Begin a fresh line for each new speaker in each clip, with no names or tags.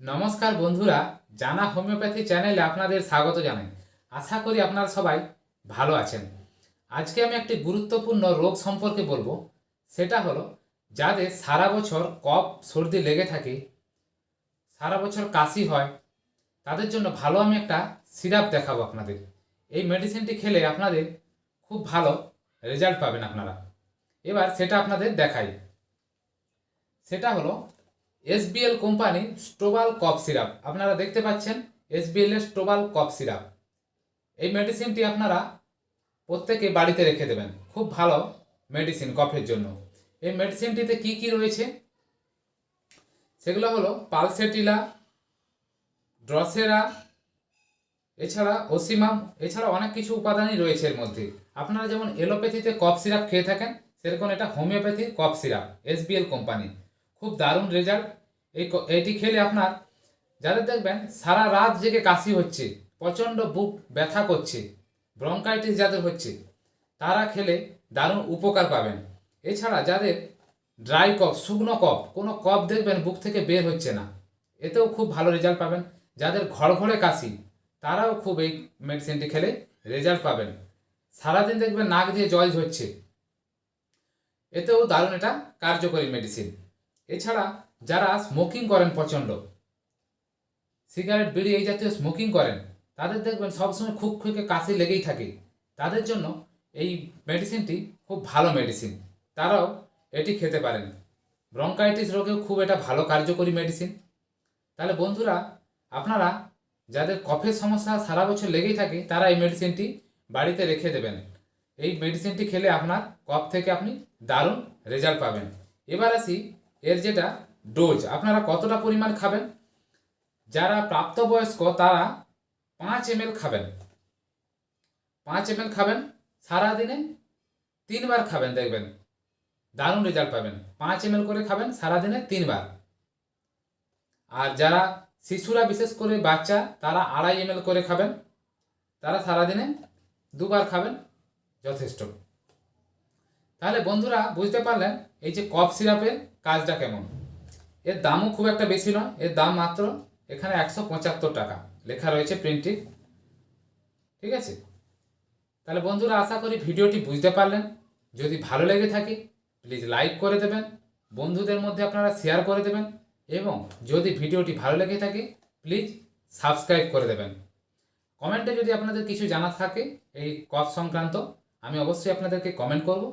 নমস্কার বন্ধুরা, জানা হোমিওপ্যাথি চ্যানেলে আপনাদের স্বাগত জানাই। আশা করি আপনারা সবাই ভালো আছেন। আজকে আমি একটি গুরুত্বপূর্ণ রোগ সম্পর্কে বলব। সেটা হলো যাদের সারা বছর কফ, সর্দি লেগে থাকে, সারা বছর কাশি হয়, তাদের জন্য ভালো আমি একটা সিরাপ দেখাবো আপনাদের। এই মেডিসিনটি খেলে আপনাদের খুব ভালো রেজাল্ট পাবেন আপনারা। এবার সেটা আপনাদের দেখাই। সেটা হলো এসবিএল কোম্পানি স্টোবাল কফ সিরাপ। আপনারা দেখতে পাচ্ছেন এসবিএল এর স্টোবাল কফ সিরাপ। এই মেডিসিনটি আপনারা প্রত্যেকে বাড়িতে রেখে দেবেন। খুব ভালো মেডিসিন কফের জন্য। এই মেডিসিনটিতে কি কি রয়েছে? সেগুলো হলো পালসেটিলা, ড্রসেরা, এছাড়া ওসিমাম, এছাড়া অনেক কিছু উপাদানই রয়েছে এর মধ্যে। আপনারা যেমন এলোপ্যাথিতে কফ সিরাপ খেয়ে থাকেন, সেরকম এটা হোমিওপ্যাথির কফ সিরাপ, এসবিএল কোম্পানি। খুব দারুণ রেজাল্ট এই এটি খেলে আপনার, যাদের দেখবেন সারা রাত জেগে কাশি হচ্ছে, প্রচণ্ড বুক ব্যথা করছে ব্রঙ্কাইটিস যাদের হচ্ছে, তারা খেলে দারুণ উপকার পাবেন। এছাড়া যাদের ড্রাই কফ শুকনো কফ কোনো কফ দেখবেন বুক থেকে বের হচ্ছে না, এতেও খুব ভালো রেজাল্ট পাবেন। যাদের ঘড়ঘড়ে কাশি, তারাও খুব এই মেডিসিনটি খেলে রেজাল্ট পাবেন। সারাদিন দেখবেন নাক দিয়ে জল ঝরছে, এতেও দারুণ এটা কার্যকরী মেডিসিন এছাড়া যারা স্মোকিং করেন প্রচণ্ড সিগারেট বিড়ি এই জাতীয় স্মোকিং করেন, তাদের দেখবেন সবসময় খুব খুঁকে কাশি লেগেই থাকে। তাদের জন্য এই মেডিসিনটি খুব ভালো মেডিসিন তারাও এটি খেতে পারেন। ব্রঙ্কাইটিস রোগেও খুব এটা ভালো কার্যকরী মেডিসিন তাহলে বন্ধুরা, আপনারা যাদের কফের সমস্যা সারা বছর লেগেই থাকে, তারা এই মেডিসিনটি বাড়িতে রেখে দেবেন। এই মেডিসিনটি খেলে আপনার কফ থেকে আপনি দারুণ রেজাল্ট পাবেন। এবার আসি এর যেটা ডোজ আপনারা কতটা পরিমাণ খাবেন? যারা প্রাপ্তবয়স্ক, তারা পাঁচ এম খাবেন। পাঁচ এম খাবেন, সারাদিনে তিনবার খাবেন, দেখবেন। দারুণ রেজাল্ট পাবেন। পাঁচ এম করে খাবেন, সারাদিনে তিনবার। আর যারা শিশুরা, বিশেষ করে বাচ্চা, তারা আড়াই এম করে খাবেন। তারা সারাদিনে দুবার খাবেন, যথেষ্ট। তাহলে বন্ধুরা, বুঝতে পারলেন, এই যে কফ সিরাপের কাজটা কেমন? এর দামও খুব একটা বেশি নয়, এর দাম মাত্র এখানে একশো পঁচাত্তর টাকা। লেখা রয়েছে প্রিন্টিং ঠিক আছে? তাহলে বন্ধুরা, আশা করি ভিডিওটি বুঝতে পারলেন। যদি ভালো লেগে থাকে প্লিজ লাইক করে দেবেন। বন্ধুদের মধ্যে আপনারা শেয়ার করে দেবেন। এবং যদি ভিডিওটি ভালো লেগে থাকে প্লিজ সাবস্ক্রাইব করে দেবেন। কমেন্টে যদি আপনাদের কিছু জানার থাকে, এই কফ সংক্রান্ত, আমি অবশ্যই আপনাদেরকে কমেন্ট করব।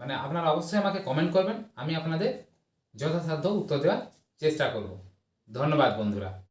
মানে আপনারা অবশ্যই আমাকে কমেন্ট করবেন। আমি আপনাদের যথাসাধ্য উত্তর দেওয়ার চেষ্টা করব। ধন্যবাদ বন্ধুরা।